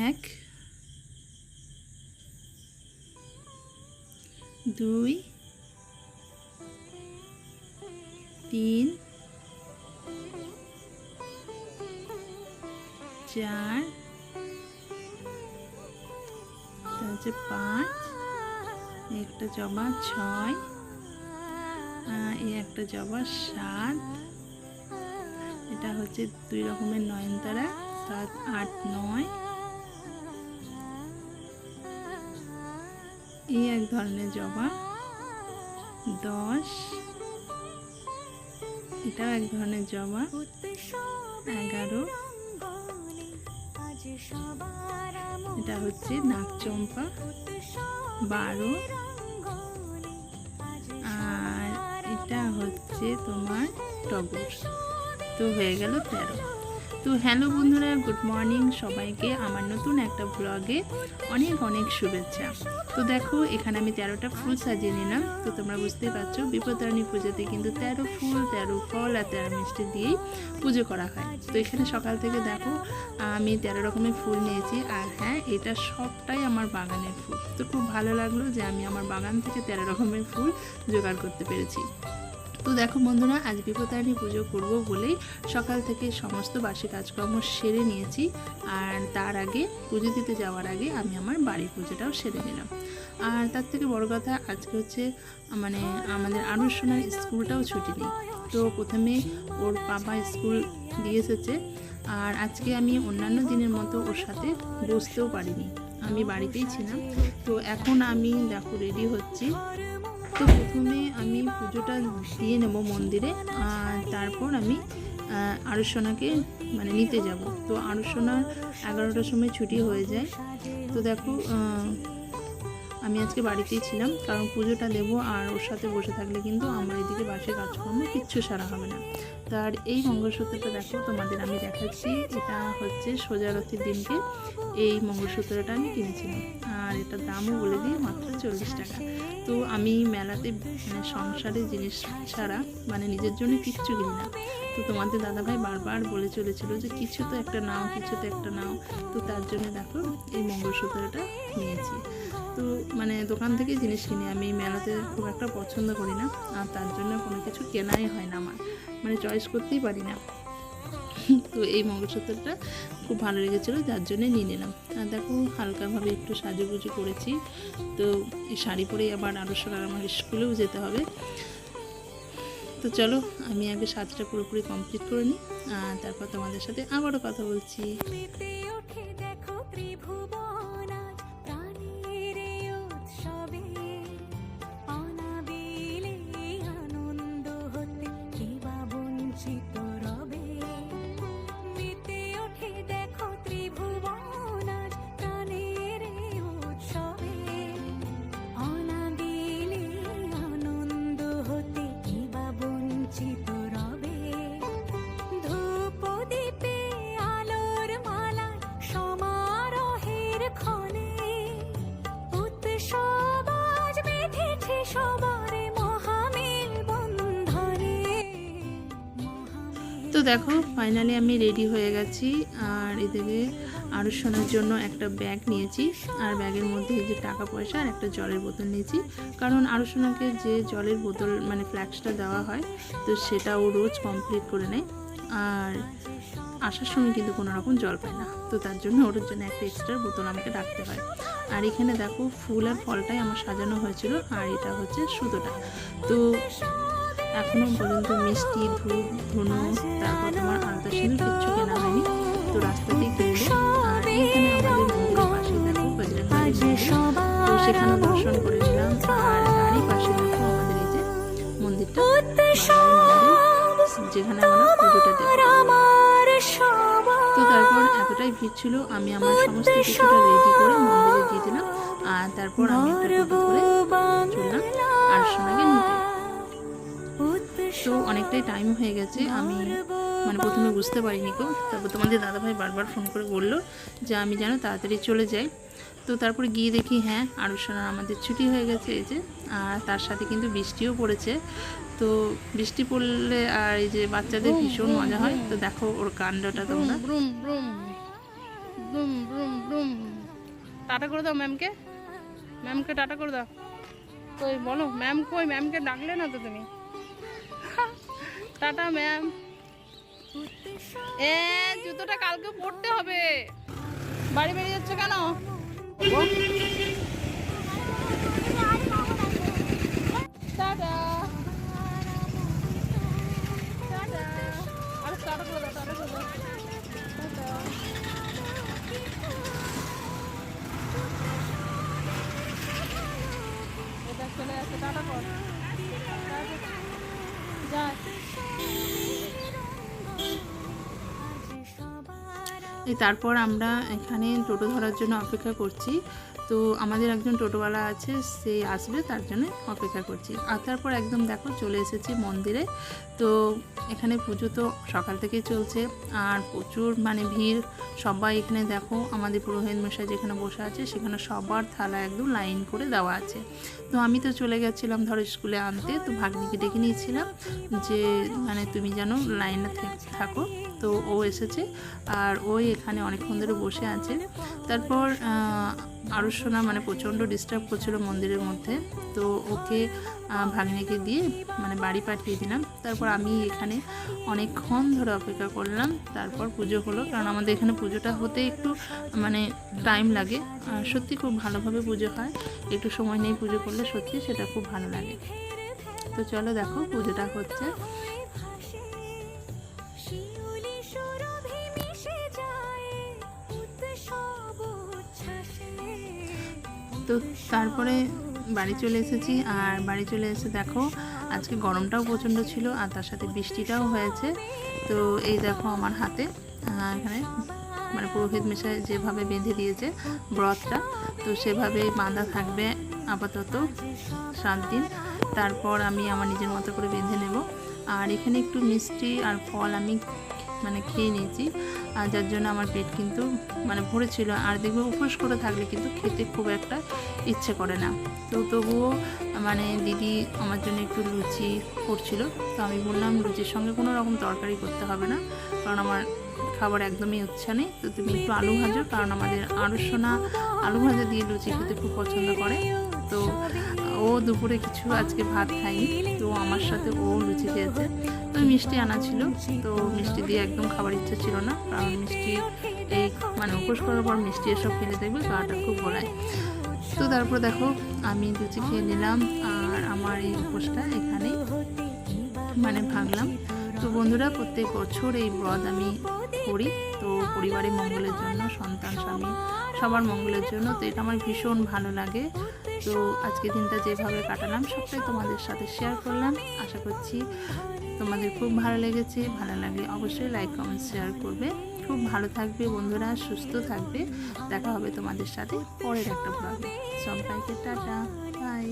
এক, দুই, তিন, চার হচ্ছে পাঁচ, একটা জবা ছয় এই একটা জবা সাত, এটা হচ্ছে দুই রকমের নয়নতারা, সাত, আট, নয় এই এক ধরনের জবা। দশ। এটাও এক ধরনের জবা। এগারো। এটা হচ্ছে নাকচম্পা বারো। আর এটা হচ্ছে তোমার টগর। তো হয়ে গেল তেরো। তো হ্যালো বন্ধুরা, গুড মর্নিং সবাইকে আমার নতুন একটা ব্লগে অনেক অনেক শুভেচ্ছা। তো দেখো, এখানে আমি তেরোটা ফুল সাজিয়ে নিলাম। তো তোমরা বুঝতে পারছ, বিপদারণী পুজোতে কিন্তু তেরো ফুল, তেরো ফল আর তেরো মিষ্টি দিয়েই পুজো করা হয়। তো এখানে সকাল থেকে দেখো, আমি তেরো রকমের ফুল নিয়েছি আর হ্যাঁ এটা সবটাই আমার বাগানের ফুল। তো খুব ভালো লাগল যে আমি আমার বাগান থেকে তেরো রকমের ফুল জোগাড় করতে পেরেছি। তো দেখো বন্ধুরা, আজ বিপদারণী পুজো করব বলেই সকাল থেকে সমস্ত বাসি কাজকর্ম সেরে নিয়েছি আর তার আগে পুজো দিতে যাওয়ার আগে আমি আমার বাড়ির পুজোটাও সেরে নিলাম। আর তার থেকে বড় কথা, আজকে হচ্ছে মানে আমাদের আনুষ্ঠানের স্কুলটাও ছুটি নেই। তো প্রথমে ওর বাবা স্কুল দিয়ে এসেছে আর আজকে আমি অন্যান্য দিনের মতো ওর সাথে বসতেও পারিনি। আমি বাড়িতেই ছিলাম। তো এখন আমি দেখো রেডি হচ্ছি। তো প্রথমে আমি পুজোটা দিয়ে নেব মন্দিরে, আর তারপর আমি আরসোনাকে মানে নিতে যাব। তো আরুসোনার এগারোটার সময় ছুটি হয়ে যায়। তো দেখো আমি আজকে বাড়িতেই ছিলাম, কারণ পুজোটা দেবো আর ওর সাথে বসে থাকলে কিন্তু আমার এদিকে বাসে কাজকর্ম কিচ্ছু সারা হবে না। তার এই মঙ্গলসূত্রটা দেখো, তোমাদের আমি দেখাচ্ছি। এটা হচ্ছে সোজারথীর দিনকে। এই মঙ্গলসূত্রটা আমি কিনেছিলাম। আর এটার দামও বলে দিই, মাত্র চল্লিশ টাকা। তো আমি মেলাতে মানে সংসারের জিনিস ছাড়া মানে নিজের জন্য কিচ্ছু কিনি না। তো তোমাদের দাদাভাই বারবার বলে চলেছিল যে কিছু তো একটা নাও, কিছু তো একটা নাও। তো তার জন্য দেখো এই মঙ্গলসূত্রটা নিয়েছি। তো মানে দোকান থেকে জিনিস কিনি। আমি মেলাতে খুব একটা পছন্দ করি না, আর তার জন্য কোনো কিছু কেনাই হয় না আমার। মানে চয়েস করতেই পারি না। তো এই মঙ্গলসূত্রটা খুব ভালো লেগেছিলো, যার জন্যে নিয়ে নিলাম। আর দেখো, হালকাভাবে একটু সাজুগুজু করেছি। তো এই শাড়ি পরেই আবার আরও সকাল আমার স্কুলেও যেতে হবে। তো চলো, আমি আগে সাজটা পুরোপুরি কমপ্লিট করে নিই, আর তারপর তোমাদের সাথে আবারও কথা বলছি। তো দেখো ফাইনালি আমি রেডি হয়ে গেছি। আর এদিকে আরও শোনার জন্য একটা ব্যাগ নিয়েছি। আর ব্যাগের মধ্যে যে টাকা পয়সা আর একটা জলের বোতল নিয়েছি। কারণ আরও সোনাকে যে জলের বোতল মানে ফ্ল্যাক্সটা দেওয়া হয়, তো সেটা ও রোজ কমপ্লিট করে নেয়। আর আসার সময় কিন্তু কোনো রকম জল পায় না। তো তার জন্য ওর জন্য একটা এক্সট্রা বোতল আমাকে রাখতে হয়। আর এখানে দেখো, ফুল আর ফলটাই আমার সাজানো হয়েছিল। আর এটা হচ্ছে সুতোটা। তো এখনও পর্যন্ত মিষ্টি ধূপ ধনু তারপর তোমার সিঁদুর কিচ্ছু কেনা হয়নি। তো রাস্তাতেই কিনবো আর এখানে আমাদের মন্দিরের পাশে দেখো বজরংবলী তো সেখানে দর্শন করেছিলাম। আর তারই পাশে দেখো আমাদের এই যে মন্দিরটা। যেখানে আমরা পুজোটা দেবো। তো তারপর এতটাই ভিড় ছিল আমি আমার সমস্ত কিছুটা রেডি করে মন্দিরে দিয়ে দিলাম। আর তারপর আমি একটা করে চললাম। আর সোনাকে নিতে তো অনেকটাই টাইম হয়ে গেছে আমি মানে প্রথমে বুঝতে পারিনি কো তারপর তোমাদের দাদাভাই বারবার ফোন করে বলল যে আমি যেন তাড়াতাড়ি চলে যাই। তো তারপরে গিয়ে দেখি হ্যাঁ সোনা আমাদের ছুটি হয়ে গেছে এই যে আর তার সাথে কিন্তু বৃষ্টিও পড়েছে। তো বৃষ্টি পড়লে আর এই যে বাচ্চাদের ভীষণ মজা হয়। তো দেখো ওর কাণ্ডটা তোমরা। ব্রুম ব্রুম ব্রুম টাটা করে দাও ম্যামকে ম্যামকে টাটা করে দাও। তো বলো ম্যাম কই? ম্যামকে ডাকলে না তো তুমি? টাটা ম্যাম এ, জুতোটা কালকে পরতে হবে। বাড়ি বেরিয়ে যাচ্ছে কেন? টাটা। এটা চলে যাচ্ছে টাটা কর। যায় তারপর আমরা এখানে টোটো ধরার জন্য অপেক্ষা করছি। তো আমাদের একজন টোটোওয়ালা আছে, সে আসবে, তার জন্য অপেক্ষা করছি। আর তারপর একদম দেখো চলে এসেছি মন্দিরে। তো এখানে পুজো তো সকাল থেকেই চলছে, আর প্রচুর মানে ভিড়। সবাই এখানে দেখো, আমাদের পুরোহিত মশাই যেখানে বসে আছে, সেখানে সবার থালা একদম লাইন করে দেওয়া আছে। তো আমি তো চলে গেছিলাম ধরো স্কুলে আনতে, তো ভাগ্নিকে ডেকে নিয়েছিলাম যে মানে তুমি যেন লাইনে থাকো। তো ও এসেছে, আর ওই এখানে অনেকক্ষণ ধরে বসে আছে। তারপর আরুষোনা মানে প্রচণ্ড ডিস্টার্ব করছিল মন্দিরের মধ্যে। তো ওকে ভাগ্নিকে দিয়ে মানে বাড়ি পাঠিয়ে দিলাম। তারপর আমি এখানে অনেকক্ষণ ধরে অপেক্ষা করলাম। তারপর পুজো হলো। কারণ আমাদের এখানে পুজোটা হতে একটু মানে টাইম লাগে। সত্যি খুব ভালোভাবে পুজো হয়। একটু সময় নিয়ে পুজো করলে সত্যি সেটা খুব ভালো লাগে। তো চলো দেখো পুজোটা হচ্ছে। তো তারপরে বাড়ি চলে এসেছি। আর বাড়ি চলে এসে দেখো, আজকে গরমটাও প্রচণ্ড ছিল আর তার সাথে বৃষ্টিটাও হয়েছে। তো এই দেখো আমার হাতে এখানে মানে পুরোহিত মিশাই যেভাবে বেঁধে দিয়েছে ব্রতটা, তো সেভাবে বাঁধা থাকবে আপাতত সাত দিন। তারপর আমি আমার নিজের মতো করে বেঁধে নেব। আর এখানে একটু মিষ্টি আর ফল আমি মানে খেয়ে নিয়েছি। যার জন্য আমার পেট কিন্তু মানে ভরেছিল আর দেখবে উপোস করে থাকলে কিন্তু খেতে খুব একটা ইচ্ছে করে না। তো তবুও মানে দিদি আমার জন্য একটু লুচি করছিল। তো আমি বললাম, লুচির সঙ্গে কোনো রকম তরকারি করতে হবে না। কারণ আমার খাবার একদমই ইচ্ছা নেই। তো তুমি একটু আলু ভাজো। কারণ আমাদের আরও সোনা আলু ভাজা দিয়ে লুচি খেতে খুব পছন্দ করে। তো ও দুপুরে কিছু আজকে ভাত খায়নি। তো আমার সাথে ও লুচি খেয়েছে। তো মিষ্টি আনা ছিল, তো মিষ্টি দিয়ে একদম খাবার ইচ্ছে ছিল না, কারণ মিষ্টি এই মানে উপোস করার পর মিষ্টি এসব খেলে দেখবে গাটা খুব গোলায়। তো তারপর দেখো, আমি লুচি খেয়ে নিলাম আর আমার এই উপোসটা এখানে মানে ভাঙলাম। তো বন্ধুরা, প্রত্যেক বছর এই ব্রত আমি করি, তো পরিবারের মঙ্গলের জন্য, সন্তান, স্বামী, সবার মঙ্গলের জন্য। তো এটা আমার ভীষণ ভালো লাগে। তো আজকে দিনটা যেভাবে কাটালাম, সবটাই তোমাদের সাথে শেয়ার করলাম। আশা করছি তোমাদের খুব ভালো লেগেছে। ভালো লাগলে অবশ্যই লাইক কমেন্ট শেয়ার করবে। খুব ভালো থাকবে বন্ধুরা, সুস্থ থাকবে। দেখা হবে তোমাদের সাথে পরের একটা ব্লগে সবাইকে টাটা বাই